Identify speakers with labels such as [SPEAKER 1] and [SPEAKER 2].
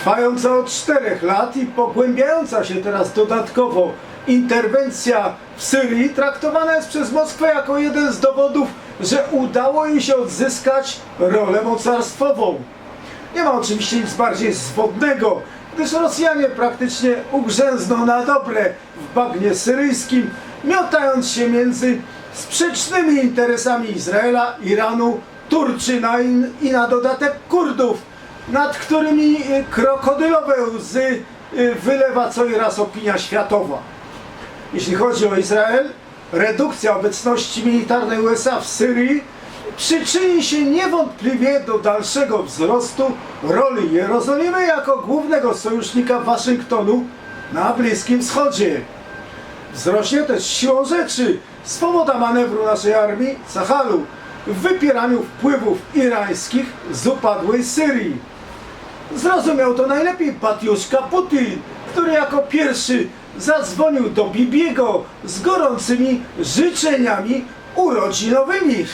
[SPEAKER 1] Trwająca od czterech lat i pogłębiająca się teraz dodatkowo interwencja w Syrii traktowana jest przez Moskwę jako jeden z dowodów, że udało jej się odzyskać rolę mocarstwową. Nie ma oczywiście nic bardziej zwodnego, gdyż Rosjanie praktycznie ugrzęzną na dobre w bagnie syryjskim, miotając się między sprzecznymi interesami Izraela, Iranu, Turczyna i na dodatek Kurdów, nad którymi y, krokodylowe łzy y, wylewa co i raz opinia światowa. Jeśli chodzi o Izrael, redukcja obecności militarnej USA w Syrii przyczyni się niewątpliwie do dalszego wzrostu roli Jerozolimy jako głównego sojusznika Waszyngtonu na Bliskim Wschodzie. Wzrośnie też siłą rzeczy swoboda manewru naszej armii Sahalu w wypieraniu wpływów irańskich z upadłej Syrii. Zrozumiał to najlepiej Patiuszka Putin, który jako pierwszy zadzwonił do Bibiego z gorącymi życzeniami urodzinowymi.